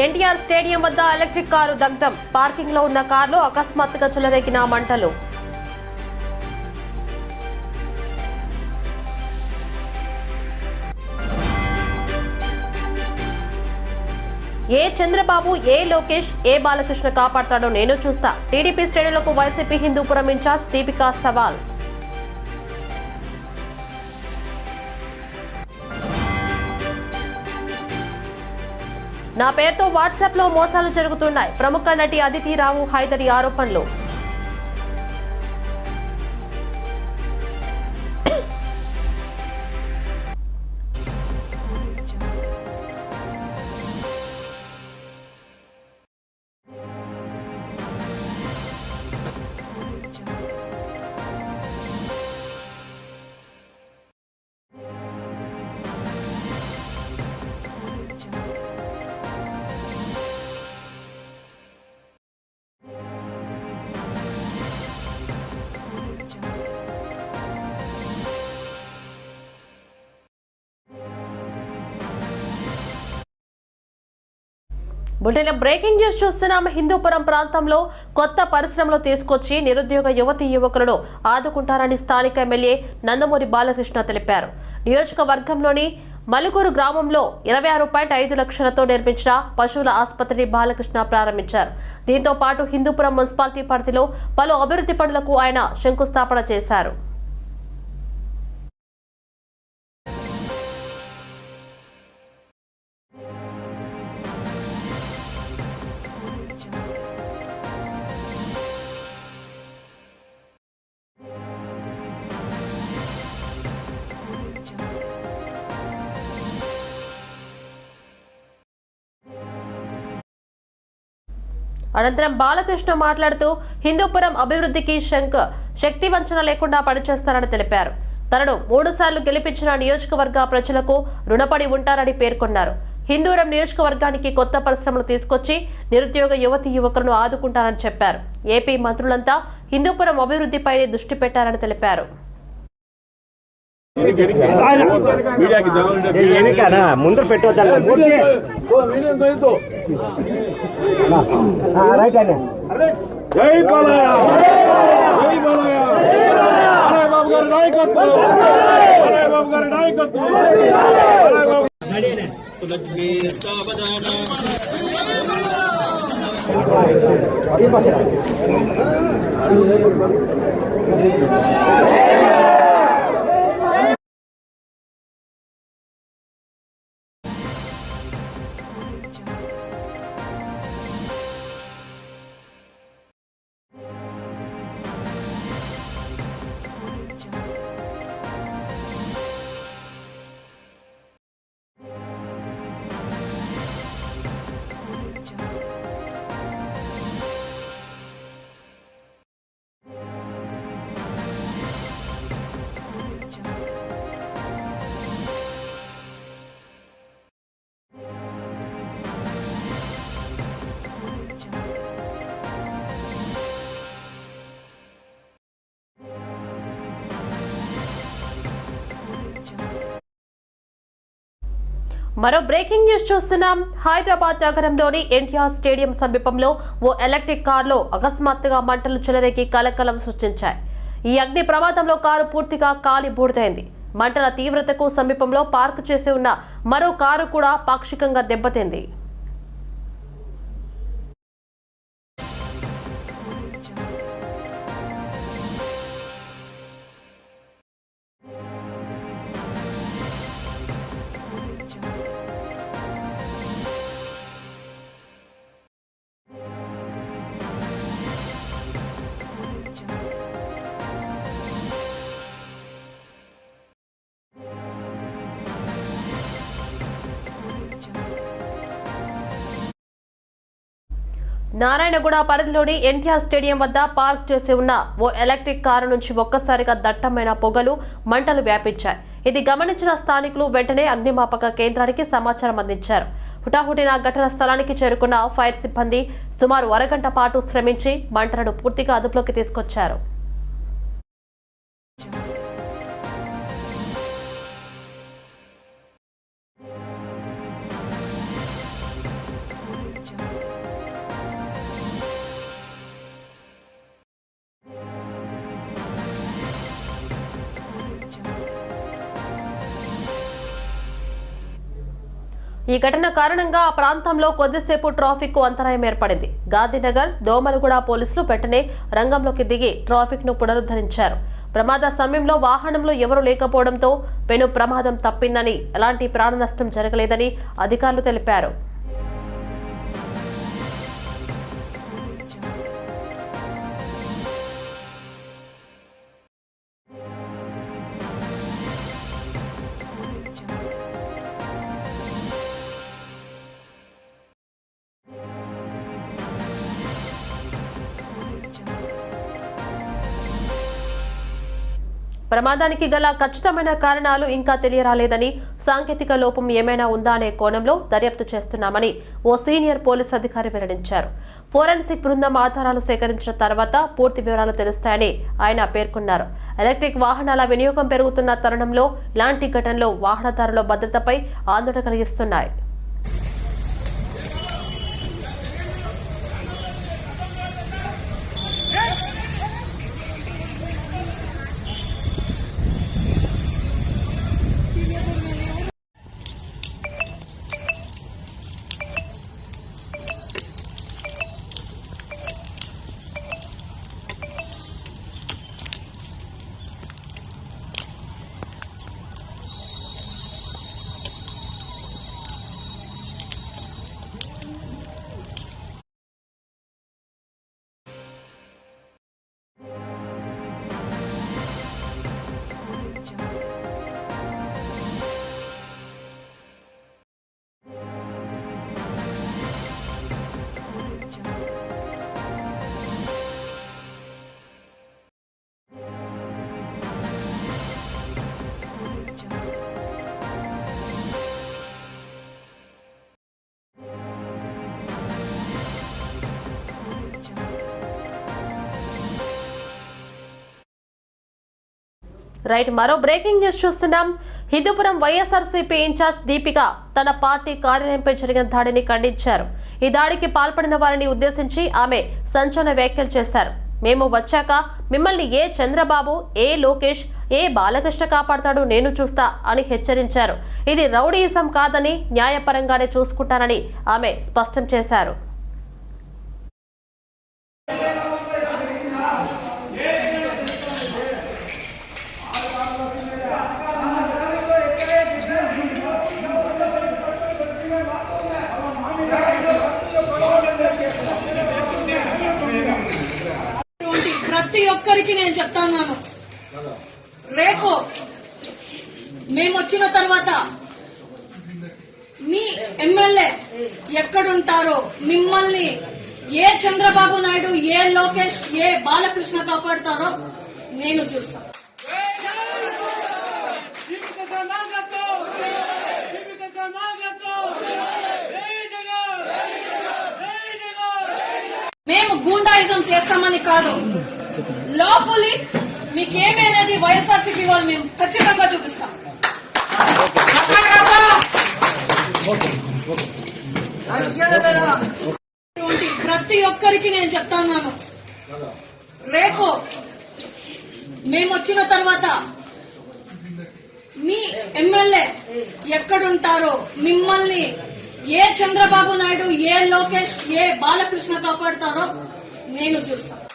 NTR stadium వద్ద electric car దగ్ధం. పార్కింగ్లో ఉన్న కారులో అకస్మాత్తుగా చెలరేగిన మంటలు. ఏ చంద్రబాబు ఏ లోకేష్ ఏ బాలకృష్ణ కాపాడతాడో నేను చూస్తా. టీడీపీ శ్రేణులకు వైసీపీ హిందూపురం ఇన్ఛార్జ్ దీపికా సవాల్. నా పేరుతో వాట్సాప్లో మోసాలు జరుగుతున్నాయి. ప్రముఖ నటి అదితి రావు హైదరి ఆరోపణలు. బులెటిన్ బ్రేకింగ్ న్యూస్ చూస్తున్నాం. హిందూపురం ప్రాంతంలో కొత్త పరిశ్రమలు తీసుకొచ్చి నిరుద్యోగ యువతి యువకులను ఆదుకుంటారని స్థానిక ఎమ్మెల్యే నందమూరి బాలకృష్ణ తెలిపారు. నియోజకవర్గంలోని మలుగురు గ్రామంలో ఇరవై ఆరు పాయింట్ ఐదు లక్షలతో నిర్మించిన పశువుల ఆసుపత్రిని బాలకృష్ణ ప్రారంభించారు. దీంతో పాటు హిందూపురం మున్సిపాలిటీ పరిధిలో పలు అభివృద్ధి పనులకు ఆయన శంకుస్థాపన చేశారు. అనంతరం బాలకృష్ణ మాట్లాడుతూ హిందూపురం అభివృద్ధికి శంక్ శక్తి వంచన లేకుండా పనిచేస్తారని తెలిపారు తనను మూడు సార్లు గెలిపించిన నియోజకవర్గ ప్రజలకు రుణపడి ఉంటారని పేర్కొన్నారు హిందూరం నియోజకవర్గానికి కొత్త పరిశ్రమలు తీసుకొచ్చి నిరుద్యోగ యువతి యువకులను ఆదుకుంటారని చెప్పారు ఏపీ మంత్రులంతా హిందూపురం అభివృద్ధిపైనే దృష్టి పెట్టారని తెలిపారు ముందు हाँ, राइट हैंड यही बनाया यही बनाया अरे बाबू गारी नायकत्व तो। अरे बाबू गारी नायकत्व तो। अरे बाबू सावधान మరో బ్రేకింగ్ న్యూస్ చూస్తున్నాం. హైదరాబాద్ నగరంలోని ఎన్టీఆర్ స్టేడియం సమీపంలో ఓ ఎలక్ట్రిక్ కారులో అకస్మాత్తుగా మంటలు చెలరేగి కలకలం సృష్టించాయి. ఈ అగ్ని ప్రమాదంలో కారు పూర్తిగా కాలి బూడిదైంది. మంటల తీవ్రతకు సమీపంలో పార్క్ చేసి ఉన్న మరో కారు కూడా పాక్షికంగా దెబ్బతింది. నారాయణగూడ పరిధిలోని ఎన్టీఆర్ స్టేడియం వద్ద పార్క్ చేసి ఉన్న ఓ ఎలక్ట్రిక్ కారు నుంచి ఒక్కసారిగా దట్టమైన పొగలు మంటలు వ్యాపించాయి. ఇది గమనించిన స్థానికులు వెంటనే అగ్నిమాపక కేంద్రానికి సమాచారం అందించారు. హుటాహుటిన ఘటన స్థలానికి చేరుకున్న ఫైర్ సిబ్బంది సుమారు అరగంట పాటు శ్రమించి మంటలను పూర్తిగా అదుపులోకి తీసుకొచ్చారు. ఈ ఘటన కారణంగా ఆ ప్రాంతంలో కొద్దిసేపు ట్రాఫిక్ అంతరాయం ఏర్పడింది. గాంధీనగర్ దోమలగూడ పోలీసులు వెంటనే రంగంలోకి దిగి ట్రాఫిక్ను పునరుద్ధరించారు. ప్రమాద సమయంలో వాహనంలో ఎవరూ లేకపోవడంతో పెను ప్రమాదం తప్పిందని ఎలాంటి ప్రాణ నష్టం జరగలేదని అధికారులు తెలిపారు. ప్రమాదానికి గల ఖచ్చితమైన కారణాలు ఇంకా తెలియరాలేదని సాంకేతిక లోపం ఏమైనా ఉందా అనే కోణంలో దర్యాప్తు చేస్తున్నామని ఓ సీనియర్ పోలీస్ అధికారి వెల్లడించారు. ఫోరెన్సిక్ బృందం ఆధారాలు సేకరించిన తర్వాత పూర్తి వివరాలు తెలుస్తాయని ఆయన పేర్కొన్నారు. ఎలక్ట్రిక్ వాహనాల వినియోగం పెరుగుతున్న తరుణంలో ఇలాంటి ఘటనలు వాహనదారుల భద్రతపై ఆందోళన కలిగిస్తున్నాయి. రైట్ మరో బ్రేకింగ్ న్యూస్ చూస్తున్నాం. హిందూపురం వైఎస్ఆర్సీపీ ఇన్ఛార్జ్ దీపిక తన పార్టీ కార్యాలయంపై జరిగిన దాడిని ఖండించారు. ఈ దాడికి పాల్పడిన వారిని ఉద్దేశించి ఆమె సంచలన వ్యాఖ్యలు చేశారు. మేము వచ్చాక మిమ్మల్ని ఏ చంద్రబాబు ఏ లోకేష్ ఏ బాలకృష్ణ కాపాడతాడు నేను చూస్తా అని హెచ్చరించారు. ఇది రౌడీయిజం కాదని న్యాయపరంగానే చూసుకుంటానని ఆమె స్పష్టం చేశారు ఉన్నటువంటి ప్రతి నేను చెప్తాను రేపు మేము వచ్చిన తర్వాత మీ ఎమ్మెల్యే ఎక్కడుంటారో మిమ్మల్ని ఏ చంద్రబాబు నాయుడు ఏ లోకేష్ ఏ బాలకృష్ణ కాపాడుతారో నేను చూస్తాను మేము గూండాయిజం చేస్తామని కాదు. లాఫుల్లీ మీకు ఏమైనది వైఎస్ఆర్సీపీ వాళ్ళు మేము ఖచ్చితంగా చూపిస్తాం. ప్రతి ఒక్కరికి నేను చెప్తాను రేపు మేము వచ్చిన తర్వాత మీ ఎమ్మెల్యే ఎక్కడుంటారో మిమ్మల్ని ఏ చంద్రబాబు నాయుడు ఏ లోకేష్ ఏ బాలకృష్ణ కాపాడుతారో నేను చూస్తాను.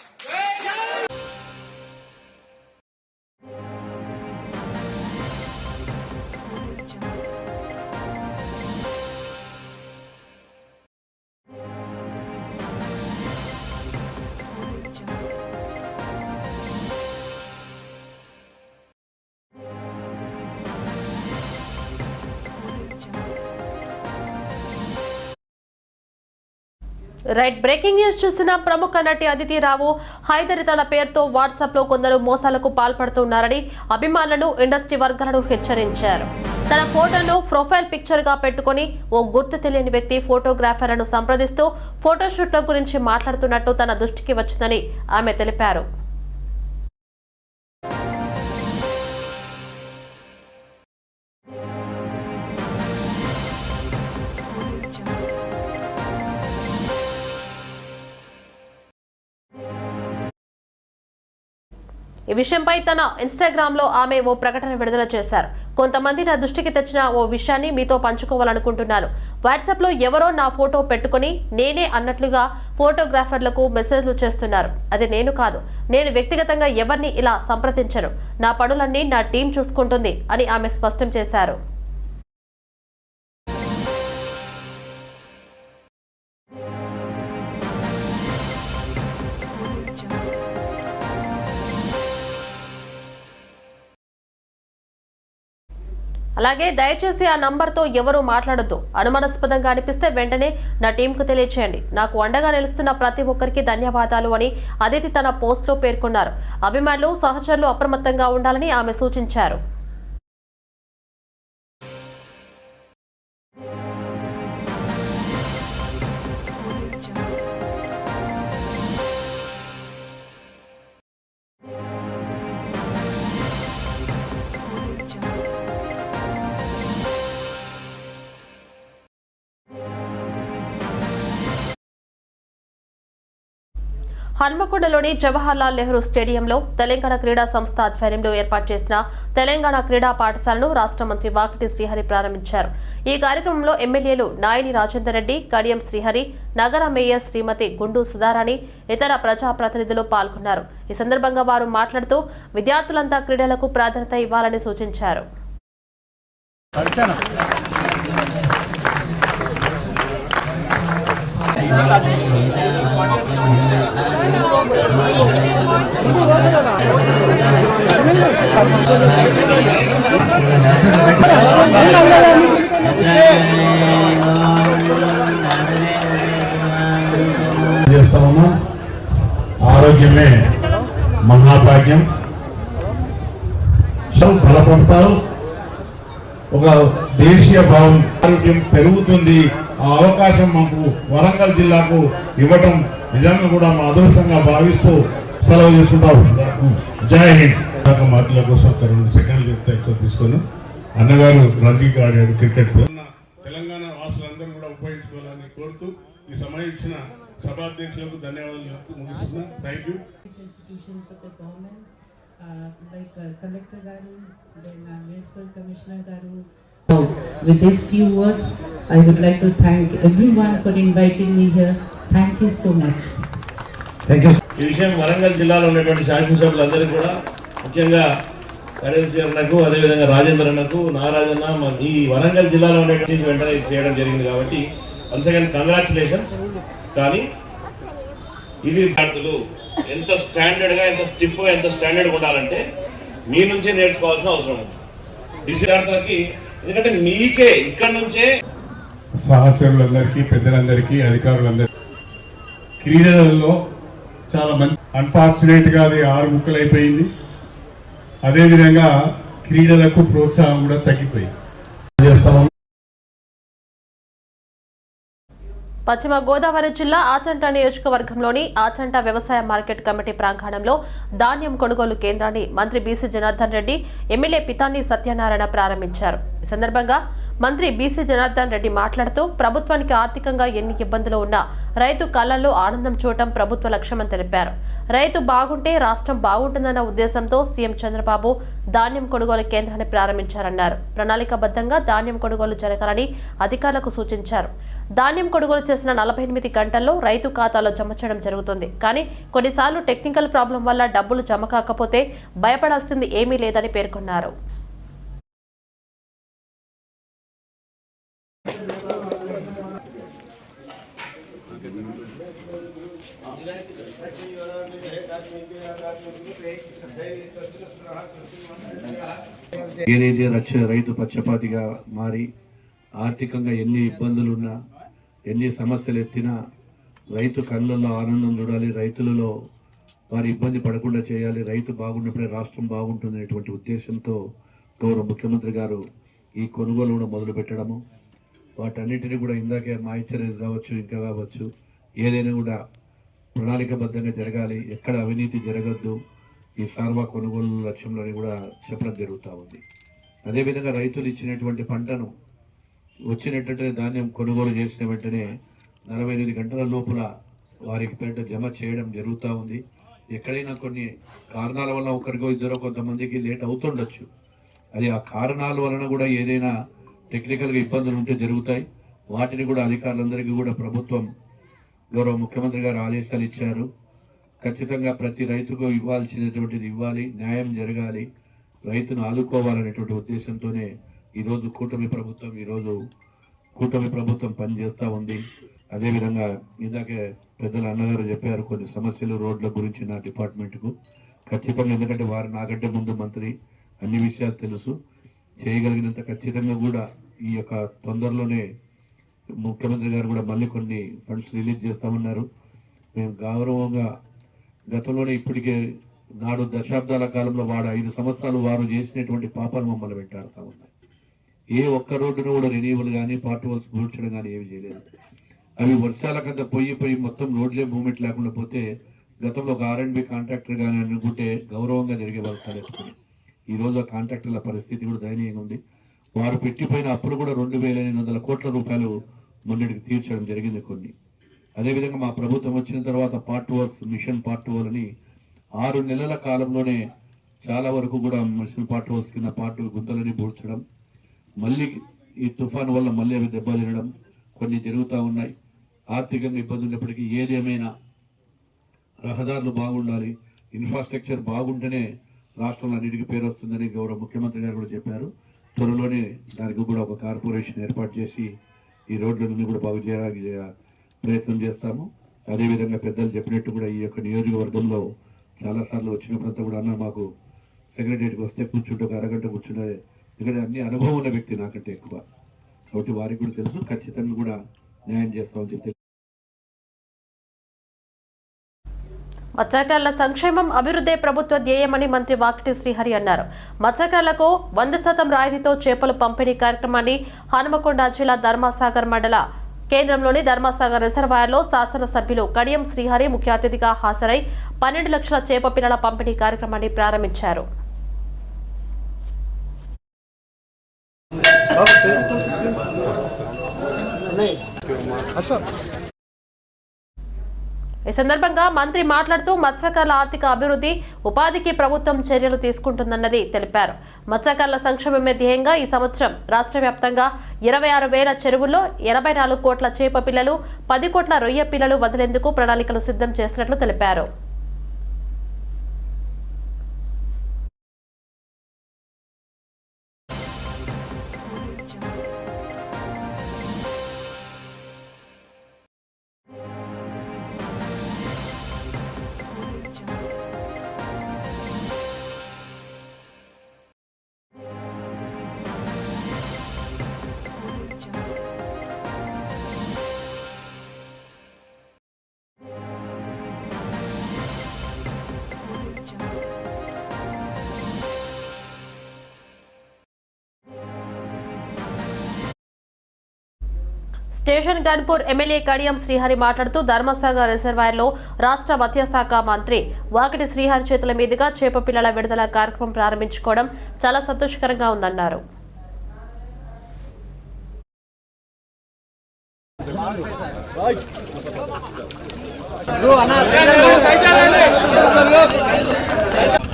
రైట్ బ్రేకింగ్ న్యూస్ చూసిన ప్రముఖ నటి అదితి రావు హైదరి తన పేరుతో వాట్సాప్లో కొందరు మోసాలకు పాల్పడుతున్నారని అభిమానులను ఇండస్ట్రీ వర్గాలను హెచ్చరించారు. తన ఫోటోను ప్రొఫైల్ పిక్చర్గా పెట్టుకుని ఓ గుర్తు తెలియని వ్యక్తి ఫోటోగ్రాఫర్లను సంప్రదిస్తూ ఫోటోషూట్ల గురించి మాట్లాడుతున్నట్టు తన దృష్టికి వచ్చిందని ఆమె తెలిపారు. ఈ విషయంపై తన ఇన్స్టాగ్రామ్లో ఆమె ఓ ప్రకటన విడుదల చేశారు. కొంతమంది నా దృష్టికి తెచ్చిన ఓ విషయాన్ని మీతో పంచుకోవాలనుకుంటున్నాను. వాట్సాప్లో ఎవరో నా ఫోటో పెట్టుకుని నేనే అన్నట్లుగా ఫోటోగ్రాఫర్లకు మెసేజ్లు చేస్తున్నారు. అది నేను కాదు నేను వ్యక్తిగతంగా ఎవరిని ఇలా సంప్రదించను. నా పనులన్నీ నా టీం చూసుకుంటుంది అని ఆమె స్పష్టం చేశారు. అలాగే దయచేసి ఆ నంబర్తో ఎవరూ మాట్లాడొద్దు. అనుమానాస్పదంగా అనిపిస్తే వెంటనే నా టీంకు తెలియచేయండి. నాకు అండగా నిలుస్తున్న ప్రతి ఒక్కరికి ధన్యవాదాలు అని అదితి తన పోస్ట్లో పేర్కొన్నారు. అభిమానులు సహచరులు అప్రమత్తంగా ఉండాలని ఆమె సూచించారు. హన్మకొండలోని జవహర్లాల్ నెహ్రూ స్టేడియంలో తెలంగాణ క్రీడా సంస్థ ఆధ్వర్యంలో ఏర్పాటు చేసిన తెలంగాణ క్రీడా పాఠశాలను రాష్ట్ర మంత్రి వాకిటి శ్రీహరి ప్రారంభించారు. ఈ కార్యక్రమంలో ఎమ్మెల్యేలు నాయని రాజేందర్ రెడ్డి కడియం శ్రీహరి నగర మేయర్ శ్రీమతి గుండు సుధారాణి ఇతర ప్రజాప్రతినిధులు పాల్గొన్నారు. ఈ సందర్భంగా వారు మాట్లాడుతూ విద్యార్థులంతా క్రీడలకు ప్రాధాన్యత ఇవ్వాలని సూచించారు. చేస్తామమ్మా. ఆరోగ్యమే మహాభాగ్యం. సో బలపడతారు. ఒక దేశీయ భావం ఆరోగ్యం పెరుగుతుంది. ఆ అవకాశం మాకు వరంగల్ జిల్లాకు ఇవ్వటం నిజంగా కూడా మా అదృష్టంగా భావిస్తూ సెలవు తీసుకుంటాం జై హింద్. మాటల కోసం ఒక రెండు సెకండ్లు చెప్తే ఎక్కువ తీసుకోను. అన్నగారు రంజీకి ఆడాడు క్రికెట్ ఉన్న తెలంగాణ వాసులందరూ కూడా ఉపయోగించుకోవాలని కోరుతూ ఈ సమయం ఇచ్చిన సభాధ్యక్షులకు ధన్యవాదాలు చెప్తూ ముగిస్తున్నా. Thank you of the government, uh, like uh, Collector Garu, then uh, I would like to thank everyone for inviting me here. Thank you so much. Thank you ఈ విషయం వరంగల్ జిల్లాలో ఉన్నటువంటి శాసనసభ్యులందరికీ కూడా ముఖ్యంగా కడేశ్వరి అన్నకు అదేవిధంగా రాజేంద్ర అన్నకు నారాజన్న ఈ వరంగల్ జిల్లాలో ఉన్నటువంటి వెంటనే చేయడం జరిగింది కాబట్టి వన్స్ అగైన్ కంగ్రాచులేషన్స్ కానీ ఇది విద్యార్థులు ఎంత స్టాండర్డ్గా ఎంత స్టిఫ్గా ఎంత స్టాండర్డ్ ఉండాలంటే మీ నుంచే నేర్చుకోవాల్సిన అవసరం ఉంది విద్యార్థులకి ఎందుకంటే మీకే ఇక్కడ నుంచే సహచరులందరికీ పెద్దలందరికీ అధికారులందరికీ. క్రీడలలో చాలా మంది అన్ఫార్చునేట్గా అది ఆరు ముక్కలు అయిపోయింది అదేవిధంగా క్రీడలకు ప్రోత్సాహం కూడా తగ్గిపోయింది. పశ్చిమ గోదావరి జిల్లా ఆచంట నియోజకవర్గంలోని ఆచంట వ్యవసాయ మార్కెట్ కమిటీ ప్రాంగణంలో ధాన్యం కొనుగోలు కేంద్రాన్ని మంత్రి బీసీ జనార్దన్ రెడ్డి ఎమ్మెల్యే పితాని సత్యనారాయణ ప్రారంభించారు. ఈ సందర్భంగా మంత్రి బీసీ జనార్దన్ రెడ్డి మాట్లాడుతూ ప్రభుత్వానికి ఆర్థికంగా ఎన్ని ఇబ్బందులు ఉన్నా రైతు కళ్ళల్లో ఆనందం చూడటం ప్రభుత్వ లక్ష్యమని తెలిపారు. రైతు బాగుంటే రాష్ట్రం బాగుంటుందన్న ఉద్దేశంతో సీఎం చంద్రబాబు ధాన్యం కొనుగోలు కేంద్రాన్ని ప్రారంభించారన్నారు. ప్రణాళికాబద్ధంగా ధాన్యం కొనుగోలు జరగాలని అధికారులకు సూచించారు. ధాన్యం కొనుగోలు చేసిన నలభై ఎనిమిది గంటల్లో రైతు ఖాతాలో జమ చేయడం జరుగుతుంది. కానీ కొన్నిసార్లు టెక్నికల్ ప్రాబ్లం వల్ల డబ్బులు జమ కాకపోతే భయపడాల్సింది ఏమీ లేదని పేర్కొన్నారు. ఏదైతే రచ్చ రైతు పక్షపాతిగా మారి ఆర్థికంగా ఎన్ని ఇబ్బందులున్నా ఎన్ని సమస్యలు ఎత్తినా రైతు కళ్ళల్లో ఆనందం చూడాలి రైతులలో వారి ఇబ్బంది పడకుండా చేయాలి రైతు బాగున్నప్పుడే రాష్ట్రం బాగుంటుంది అనేటువంటి ఉద్దేశంతో గౌరవ ముఖ్యమంత్రి గారు ఈ కొనుగోలు కూడా మొదలు పెట్టడము వాటన్నిటిని కూడా ఇందాకే మాయిశ్చరైజ్ కావచ్చు ఇంకా కావచ్చు ఏదైనా కూడా ప్రణాళికబద్ధంగా జరగాలి. ఎక్కడ అవినీతి జరగద్దు. ఈ సార్వా కొనుగోలు లక్ష్యంలోని కూడా చెప్పడం జరుగుతూ ఉంది. అదేవిధంగా రైతులు ఇచ్చినటువంటి పంటను వచ్చినటువంటి ధాన్యం కొనుగోలు చేసిన వెంటనే నలభై ఎనిమిది గంటల లోపల వారికి పేట జమ చేయడం జరుగుతూ ఉంది. ఎక్కడైనా కొన్ని కారణాల వల్ల ఒకరికో ఇద్దరో కొంతమందికి లేట్ అవుతుండొచ్చు. అది ఆ కారణాల వలన కూడా ఏదైనా టెక్నికల్గా ఇబ్బందులు ఉంటే జరుగుతాయి. వాటిని కూడా అధికారులందరికీ కూడా ప్రభుత్వం గౌరవ ముఖ్యమంత్రి గారు ఆదేశాలు ఇచ్చారు. ఖచ్చితంగా ప్రతి రైతుకు ఇవ్వాల్సినటువంటిది ఇవ్వాలి న్యాయం జరగాలి రైతును ఆదుకోవాలనేటువంటి ఉద్దేశంతోనే ఈరోజు కూటమి ప్రభుత్వం ఈరోజు కూటమి ప్రభుత్వం పనిచేస్తూ ఉంది. అదేవిధంగా ఇందాకే పెద్దల అన్నగారు చెప్పారు కొన్ని సమస్యలు రోడ్ల గురించి నా డిపార్ట్మెంట్కు. ఖచ్చితంగా ఎందుకంటే వారు నాకంటే ముందు మంత్రి అన్ని విషయాలు తెలుసు. చేయగలిగినంత ఖచ్చితంగా కూడా ఈ యొక్క తొందరలోనే ముఖ్యమంత్రి గారు కూడా మళ్ళీ కొన్ని ఫండ్స్ రిలీజ్ చేస్తామన్నారు. మేము గౌరవంగా గతంలోనే ఇప్పటికే నాడు దశాబ్దాల కాలంలో వాడు ఐదు సంవత్సరాలు వారు చేసినటువంటి పాపాలు మమ్మల్ని వెంటాడుతూ ఉన్నాయి. ఏ ఒక్క రోడ్డును కూడా రెన్యూవల్ కానీ పార్ట్ వాల్స్ పూడ్చడం కానీ ఏమి చేయలేదు. అవి వర్షాల కింద పొయ్యి పొయ్యి మొత్తం రోడ్లే మూమెంట్ లేకుండా పోతే గతంలో ఒక ఆర్ఎండ్బి కాంట్రాక్టర్ కానీ అనుకుంటే గౌరవంగా జరిగే వాళ్ళు తలెత్తుకుని. ఈ ఆ కాంట్రాక్టర్ల పరిస్థితి కూడా దయనీయంగా ఉంది. వారు పెట్టిపోయిన అప్పులు కూడా రెండు వేల ఎనిమిది వందల కోట్ల రూపాయలు మొన్నటికి తీర్చడం జరిగింది కొన్ని. అదేవిధంగా మా ప్రభుత్వం వచ్చిన తర్వాత పార్ట్ వర్స్ మిషన్ పార్ట్ వల్ అని ఆరు నెలల కాలంలోనే చాలా వరకు కూడా మిషన్ పార్ట్ వర్స్ కింద పార్ట్ గుంతలని పూడ్చడం మళ్ళీ ఈ తుఫాన్ వల్ల మళ్ళీ అవి దెబ్బతినడం కొన్ని జరుగుతూ ఉన్నాయి. ఆర్థికంగా ఇబ్బంది ఉన్నప్పటికీ ఏదేమైనా రహదారులు బాగుండాలి ఇన్ఫ్రాస్ట్రక్చర్ బాగుంటేనే రాష్ట్రంలో అన్నిటికీ పేరు వస్తుందని గౌరవ ముఖ్యమంత్రి గారు కూడా చెప్పారు. త్వరలోనే దానికి కూడా ఒక కార్పొరేషన్ ఏర్పాటు చేసి ఈ రోడ్లన్నీ కూడా బాగు చేయడానికి ప్రయత్నం చేస్తాము. అదేవిధంగా పెద్దలు చెప్పినట్టు కూడా ఈ యొక్క నియోజకవర్గంలో చాలాసార్లు వచ్చినప్పుడంతా కూడా అన్న మాకు సెక్రటరీకి వస్తే కూర్చుంటే ఒక అరగంట కూర్చుంటే ఎందుకంటే అన్ని అనుభవం ఉన్న వ్యక్తి నాకంటే ఎక్కువ. కాబట్టి వారికి కూడా తెలుసు ఖచ్చితంగా కూడా న్యాయం చేస్తామని చెప్పి మత్స్యకారుల సంక్షేమం అభివృద్ధే ప్రభుత్వ ధ్యేయమని మంత్రి వాకిటి శ్రీహరి అన్నారు. మత్స్యకారులకు వంద శాతం రాయితీతో చేపలు పంపిణీ కార్యక్రమాన్ని హనుమకొండ జిల్లా ధర్మాసాగర్ మండల కేంద్రంలోని ధర్మాసాగర్ రిజర్వాయర్లో శాసనసభ్యులు కడియం శ్రీహరి ముఖ్య అతిథిగా హాజరై పన్నెండు లక్షల చేప పిల్లల పంపిణీ కార్యక్రమాన్ని ప్రారంభించారు. ఈ సందర్భంగా మంత్రి మాట్లాడుతూ మత్స్యకారుల ఆర్థిక అభివృద్ధి ఉపాధికి ప్రభుత్వం చర్యలు తీసుకుంటుందన్నది తెలిపారు. మత్స్యకారుల సంక్షేమమే ధ్యేయంగా ఈ సంవత్సరం రాష్ట్ర వ్యాప్తంగా ఇరవై ఆరు వేల చెరువుల్లో ఎనభై నాలుగు కోట్ల చేప పిల్లలు పది కోట్ల రొయ్య పిల్లలు వదిలేందుకు ప్రణాళికలు సిద్ధం చేసినట్లు తెలిపారు. స్టేషన్ గన్పూర్ ఎమ్మెల్యే కడియం శ్రీహరి మాట్లాడుతూ ధర్మసాగర్ రిజర్వాయర్లో రాష్ట్ర మత్స్యశాఖ మంత్రి వాకిటి శ్రీహరి చేతుల మీదుగా చేప పిల్లల విడుదల కార్యక్రమం ప్రారంభించుకోవడం చాలా సంతోషకరంగా ఉందన్నారు.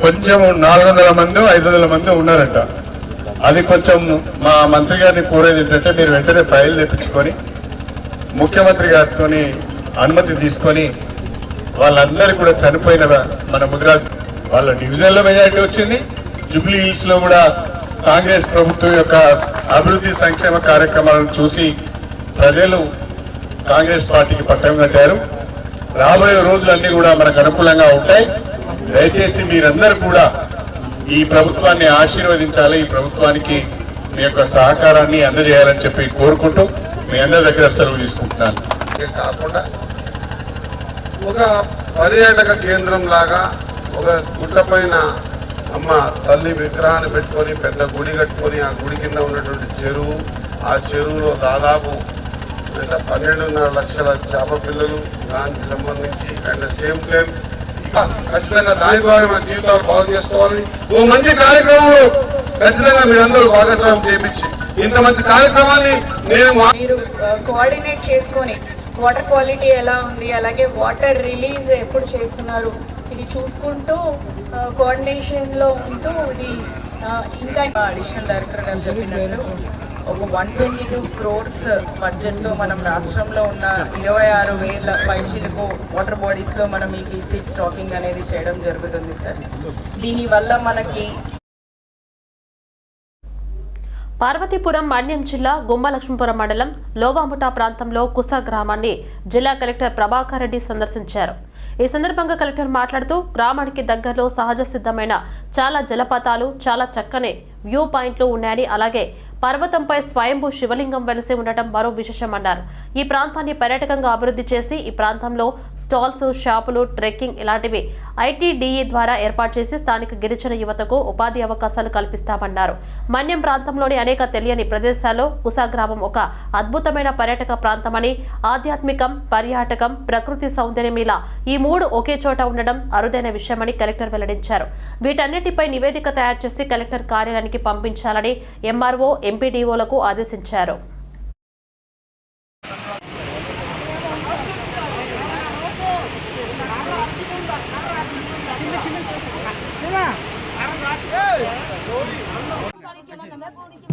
కొంచెం నాలుగు వందల మంది ఐదు వందల మంది ఉన్నారంట. అది కొంచెం మా మంత్రి గారిని కోరేది ఏంటంటే మీరు వెంటనే ఫైల్ తెప్పించుకొని ముఖ్యమంత్రి గారితో అనుమతి తీసుకొని వాళ్ళందరూ కూడా చనిపోయిన మన ముదిరాజ్ వాళ్ళ డివిజన్లో మెజారిటీ వచ్చింది. జూబ్లీ హిల్స్లో కూడా కాంగ్రెస్ ప్రభుత్వం యొక్క అభివృద్ధి సంక్షేమ కార్యక్రమాలను చూసి ప్రజలు కాంగ్రెస్ పార్టీకి పట్టం కట్టారు. రాబోయే రోజులన్నీ కూడా మనకు అనుకూలంగా ఉంటాయి. దయచేసి మీరందరూ కూడా ఈ ప్రభుత్వాన్ని ఆశీర్వదించాలి. ఈ ప్రభుత్వానికి మీ యొక్క సహకారాన్ని అందజేయాలని చెప్పి కోరుకుంటూ మీ అందరి దగ్గర సెలవు తీసుకుంటున్నాను. కాకుండా ఒక పర్యాటక కేంద్రం లాగా ఒక గుడ్డపైన పైన అమ్మ తల్లి విగ్రహాన్ని పెట్టుకొని పెద్ద గుడి కట్టుకొని ఆ గుడి కింద ఉన్నటువంటి చెరువు ఆ చెరువులో దాదాపు పెద్ద పన్నెండున్నర లక్షల చేప పిల్లలు దానికి సంబంధించి అండ్ సేమ్ టైం ఖచ్చితంగా దాని ద్వారా మన జీవితాలు బాగు చేసుకోవాలి ఓ మంచి కార్యక్రమంలో ఖచ్చితంగా మీరందరూ భాగస్వామ్యం చేయించి ఇంత మంచి కార్యక్రమాన్ని నేను మీరు కోఆర్డినేట్ చేసుకొని వాటర్ క్వాలిటీ ఎలా ఉంది అలాగే వాటర్ రిలీజ్ ఎప్పుడు చేస్తున్నారు ఇది చూసుకుంటూ కోఆర్డినేషన్లో ఉంటూ ఇది ఇంకా అడిషనల్ డైరెక్టర్ గారు చెప్పినట్టు ఒక వన్ ట్వంటీ టూ క్రోర్స్ బడ్జెట్తో మనం రాష్ట్రంలో ఉన్న ఇరవై ఆరు వేల పైచీలకు వాటర్ బాడీస్లో మనం ఈ పీసీ స్టాకింగ్ అనేది చేయడం జరుగుతుంది సార్ దీనివల్ల మనకి పార్వతీపురం మన్యం జిల్లా గుమ్మలక్ష్మీపురం మండలం లోవాముఠా ప్రాంతంలో కుస గ్రామాన్ని జిల్లా కలెక్టర్ ప్రభాకర్ రెడ్డి సందర్శించారు. ఈ సందర్భంగా కలెక్టర్ మాట్లాడుతూ గ్రామానికి దగ్గరలో సహజ సిద్ధమైన చాలా జలపాతాలు చాలా చక్కని వ్యూ పాయింట్లు ఉన్నాయని అలాగే పర్వతంపై స్వయంభూ శివలింగం వెలిసి ఉండటం మరో విశేషమన్నారు ఈ ప్రాంతాన్ని పర్యాటకంగా అభివృద్ధి చేసి ఈ ప్రాంతంలో స్టాల్స్ షాపులు ట్రెక్కింగ్ ఇలాంటివి ఐటీడీఈ ద్వారా ఏర్పాటు చేసి స్థానిక గిరిజన యువతకు ఉపాధి అవకాశాలు కల్పిస్తామన్నారు. మన్యం ప్రాంతంలోని అనేక తెలియని ప్రదేశాల్లో కుసా గ్రామం ఒక అద్భుతమైన పర్యాటక ప్రాంతమని ఆధ్యాత్మికం పర్యాటకం ప్రకృతి సౌందర్యం ఇలా ఈ మూడు ఒకే చోట ఉండడం అరుదైన విషయమని కలెక్టర్ వెల్లడించారు. వీటన్నిటిపై నివేదిక తయారు చేసి కలెక్టర్ కార్యాలయానికి పంపించాలని ఎంఆర్ఓ ఎంపీడీఓలకు ఆదేశించారు.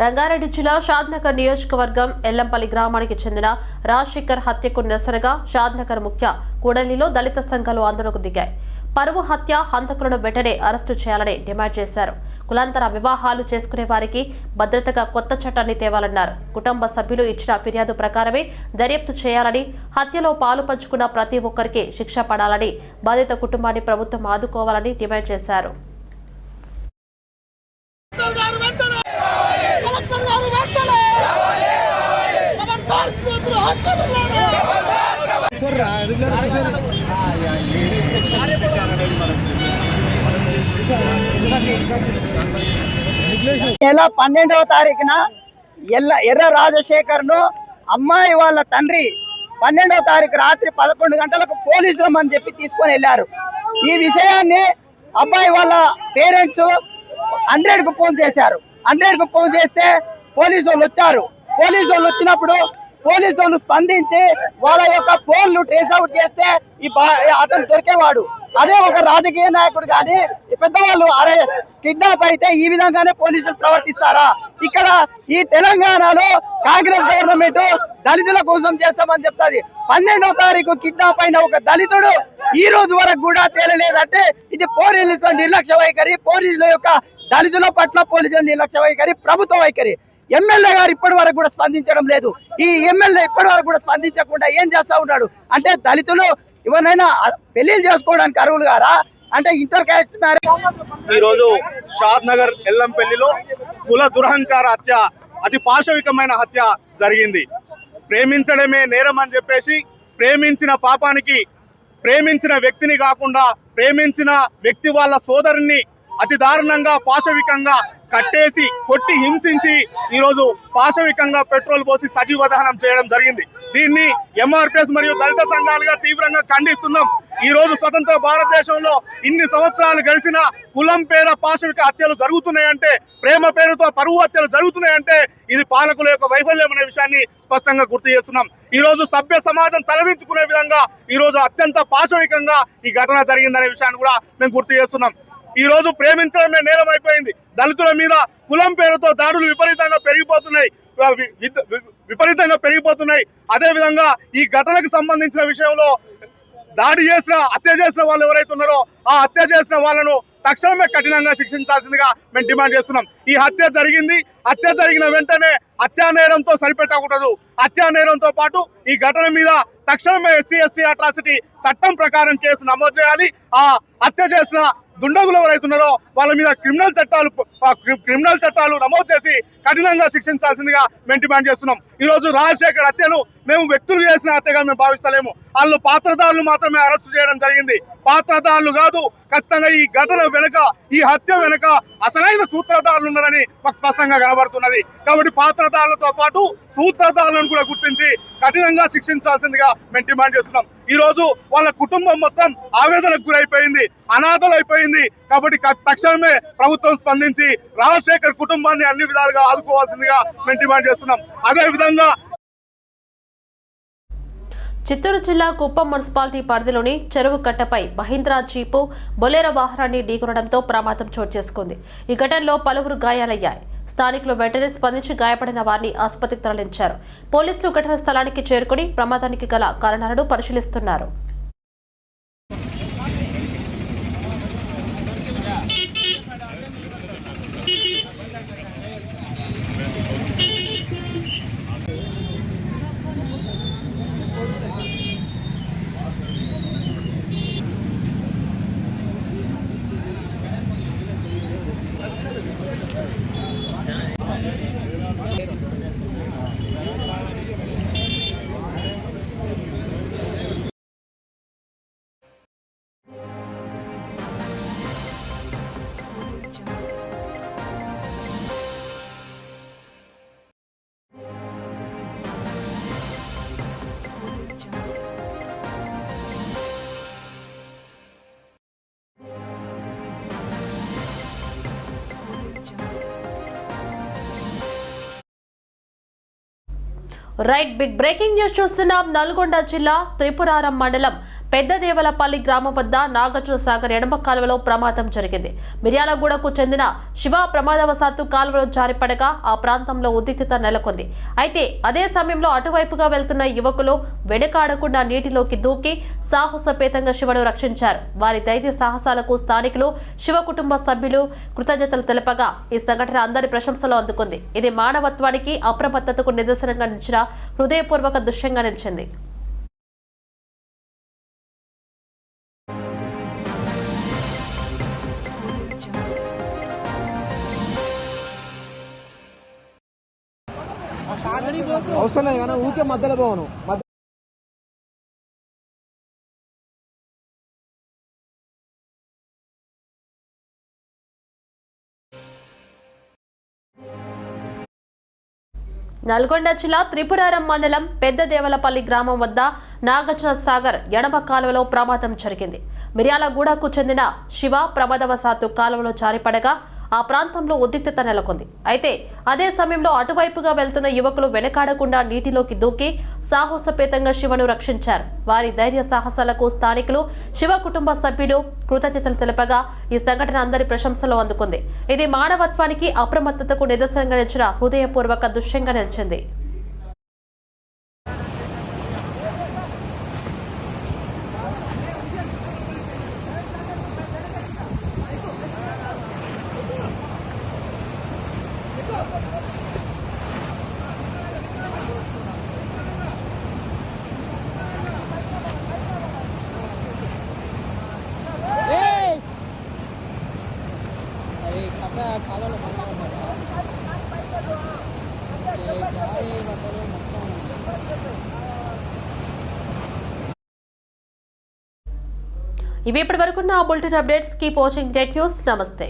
రంగారెడ్డి జిల్లా షాద్నగర్ నియోజకవర్గం ఎల్లంపల్లి గ్రామానికి చెందిన రాజశేఖర్ హత్యకు నిరసనగా షాద్నగర్ ముఖ్య కూడలిలో దళిత సంఘాలు ఆందోళనకు దిగాయి. పరువు హత్య హంతకులను వెంటనే అరెస్టు చేయాలని డిమాండ్ చేశారు. కులాంతర వివాహాలు చేసుకునే వారికి భద్రతగా కొత్త చట్టాన్ని తేవాలన్నారు. కుటుంబ సభ్యులు ఇచ్చిన ఫిర్యాదు ప్రకారమే దర్యాప్తు చేయాలని హత్యలో పాలు పంచుకున్న ప్రతి ఒక్కరికి శిక్ష పడాలని బాధిత కుటుంబాన్ని ప్రభుత్వం ఆదుకోవాలని డిమాండ్ చేశారు. నెల పన్నెండవ తారీఖున ఎల్ల ఎర్ర రాజశేఖర్ను అమ్మాయి వాళ్ళ తండ్రి పన్నెండవ తారీఖు రాత్రి పదకొండు గంటలకు పోలీసులు అని చెప్పి తీసుకొని వెళ్ళారు. ఈ విషయాన్ని అబ్బాయి వాళ్ళ పేరెంట్స్ హండ్రెడ్కు ఫోన్ చేశారు. హండ్రెడ్కు ఫోన్ చేస్తే పోలీసు వాళ్ళు వచ్చారు. పోలీసు వాళ్ళు వచ్చినప్పుడు పోలీసు వాళ్ళు స్పందించి వాళ్ళ యొక్క ఫోన్లు ట్రేస్ అవుట్ చేస్తే ఈ అతను దొరికేవాడు. అదే ఒక రాజకీయ నాయకుడు కానీ పెద్దవాళ్ళు అరే కిడ్నాప్ అయితే ఈ విధంగానే పోలీసులు ప్రవర్తిస్తారా? ఇక్కడ ఈ తెలంగాణలో కాంగ్రెస్ గవర్నమెంట్ దళితుల కోసం చేస్తామని చెప్తాది. పన్నెండవ తారీఖు కిడ్నాప్ అయిన ఒక దళితుడు ఈ రోజు వరకు కూడా తేలలేదంటే ఇది పోలీసుల నిర్లక్ష్య వైఖరి పోలీసుల యొక్క దళితుల పట్ల పోలీసుల నిర్లక్ష్య వైఖరి ప్రభుత్వ వైఖరి. ఎమ్మెల్యే గారు ఇప్పటి వరకు కూడా స్పందించడం లేదు. ఈ ఎమ్మెల్యే ఇప్పటి వరకు కూడా స్పందించకుండా ఏం చేస్తా ఉన్నాడు? అంటే దళితులు ఎవరినైనా పెళ్ళి చేసుకోవడానికి అర్హులు గారా అంటే ఇంటర్ క్యాస్ట్ మ్యారేజ్ ఈ రోజు షాద్ నగర్ ఎల్లంపల్లిలో కుల దురహంకార హత్య అతి పాశవికమైన హత్య జరిగింది. ప్రేమించడమే నేరం అని చెప్పేసి ప్రేమించిన పాపానికి ప్రేమించిన వ్యక్తిని కాకుండా ప్రేమించిన వ్యక్తి వాళ్ళ సోదరుని అతి దారుణంగా పాశవికంగా కట్టేసి కొట్టి హింసించి ఈరోజు పాశవికంగా పెట్రోల్ పోసి సజీవ దహనం చేయడం జరిగింది. దీన్ని ఎంఆర్పిఎస్ మరియు దళిత సంఘాలుగా తీవ్రంగా ఖండిస్తున్నాం. ఈ రోజు స్వతంత్ర భారతదేశంలో ఇన్ని సంవత్సరాలు గడిచిన కులం పేర పాశవిక హత్యలు జరుగుతున్నాయంటే ప్రేమ పేరుతో పరువు హత్యలు జరుగుతున్నాయంటే ఇది పాలకుల యొక్క వైఫల్యం అనే విషయాన్ని స్పష్టంగా గుర్తు చేస్తున్నాం. ఈ రోజు సభ్య సమాజం తలదించుకునే విధంగా ఈ రోజు అత్యంత పాశవికంగా ఈ ఘటన జరిగిందనే విషయాన్ని కూడా మేము గుర్తు చేస్తున్నాం. ఈ రోజు ప్రేమించడమే నేరం అయిపోయింది. దళితుల మీద కులం పేరుతో దాడులు విపరీతంగా పెరిగిపోతున్నాయి. విపరీతంగా పెరిగిపోతున్నాయి. అదే విధంగా ఈ ఘటనకు సంబంధించిన విషయంలో దాడి చేసిన హత్య చేసిన వాళ్ళు ఎవరైతే ఉన్నారో ఆ హత్య చేసిన వాళ్ళను తక్షణమే కఠినంగా శిక్షించాల్సిందిగా మేము డిమాండ్ చేస్తున్నాం. ఈ హత్య జరిగింది. హత్య జరిగిన వెంటనే హత్యా నేరంతో సరిపెట్టకూడదు. హత్యా నేరంతో పాటు ఈ ఘటన మీద తక్షణమే ఎస్సీ ఎస్టీ అట్రాసిటీ చట్టం ప్రకారం కేసు నమోదు చేయాలి. ఆ హత్య చేసిన దుండగులు ఎవరైతున్నారో వాళ్ళ మీద క్రిమినల్ చట్టాలు క్రిమినల్ చట్టాలు నమోదు చేసి కఠినంగా శిక్షించాల్సిందిగా మేము డిమాండ్ చేస్తున్నాం. ఈరోజు రాజశేఖర్ హత్యను మేము వ్యక్తులు చేసిన హత్యగా మేము భావిస్తలేము. వాళ్ళు పాత్రదారులు మాత్రమే అరెస్టు చేయడం జరిగింది. పాత్రదారులు కాదు ఖచ్చితంగా ఈ ఘటన వెనుక ఈ హత్య వెనుక అసలైన సూత్రధారులు ఉన్నారని మాకు స్పష్టంగా కనబడుతున్నది. కాబట్టి పాత్రదారులతో పాటు సూత్రధారులను కూడా గుర్తించి కఠినంగా శిక్షించాల్సిందిగా మేము డిమాండ్ చేస్తున్నాం. ఈరోజు వాళ్ళ కుటుంబం మొత్తం ఆవేదనకు గురైపోయింది అనాథలైపోయింది. కాబట్టి తక్షణమే ప్రభుత్వం స్పందించి రాజశేఖర్ కుటుంబాన్ని అన్ని విధాలుగా ఆదుకోవాల్సిందిగా మేము డిమాండ్ చేస్తున్నాం. అదే విధంగా చిత్తూరు జిల్లా కుప్పం మున్సిపాలిటీ పరిధిలోని చెరువు కట్టపై మహీంద్రా జీపు బొలేరో వాహనాన్ని ఢీకొనడంతో ప్రమాదం చోటు చేసుకుంది. ఈ ఘటనలో పలువురు గాయాలయ్యాయి. స్థానికులు వెంటనే స్పందించి గాయపడిన వారిని ఆసుపత్రికి తరలించారు. పోలీసులు ఘటన స్థలానికి చేరుకుని ప్రమాదానికి గల కారణాలను పరిశీలిస్తున్నారు. రైట్ బిగ్ బ్రేకింగ్ న్యూస్ చూస్తున్నాం. నల్గొండ జిల్లా త్రిపురారం మండలం పెద్ద దేవలపల్లి గ్రామం వద్ద నాగార్జున సాగర్ ఎడమ కాలువలో ప్రమాదం జరిగింది. మిర్యాలగూడకు చెందిన శివ ప్రమాదవశాత్తు కాలువలో జారిపడగా ఆ ప్రాంతంలో ఉద్రిక్తత నెలకొంది. అయితే అదే సమయంలో అటువైపుగా వెళ్తున్న యువకులు వెడకాడకుండా నీటిలోకి దూకి సాహసపేతంగా శివను రక్షించారు. వారి ధైర్య సాహసాలకు స్థానికులు శివ కుటుంబ సభ్యులు కృతజ్ఞతలు తెలపగా ఈ సంఘటన అందరి ప్రశంసలు అందుకుంది. ఇది మానవత్వానికి అప్రమత్తతకు నిదర్శనంగా నిలిచిన హృదయపూర్వక దృశ్యంగా నిలిచింది. అవసరం లేదు కానీ ఊకే మధ్యలో పోవను నల్గొండ జిల్లా త్రిపురారం మండలం పెద్ద దేవలపల్లి గ్రామం వద్ద నాగార్జున సాగర్ ఎడమ కాలువలో ప్రమాదం జరిగింది. మిర్యాలగూడకు చెందిన శివ ప్రమాదవశాత్తు కాలువలో జారిపడగా ఆ ప్రాంతంలో ఉద్రిక్తత నెలకొంది. అయితే అదే సమయంలో అటువైపుగా వెళ్తున్న యువకులు వెనకాడకుండా నీటిలోకి దూకి సాహసపేతంగా శివను రక్షించారు. వారి ధైర్య సాహసాలకు స్థానికులు శివ కుటుంబ సభ్యులు కృతజ్ఞతలు తెలపగా ఈ సంఘటన అందరి ప్రశంసలు అందుకుంది. ఇది మానవత్వానికి అప్రమత్తతకు నిదర్శనంగా నిలిచిన హృదయపూర్వక దృశ్యంగా నిలిచింది. ఇవి ఇప్పటి వరకున్న బులెటిన్ అప్డేట్స్. కీప్ వాచింగ్ డెట్ న్యూస్. నమస్తే.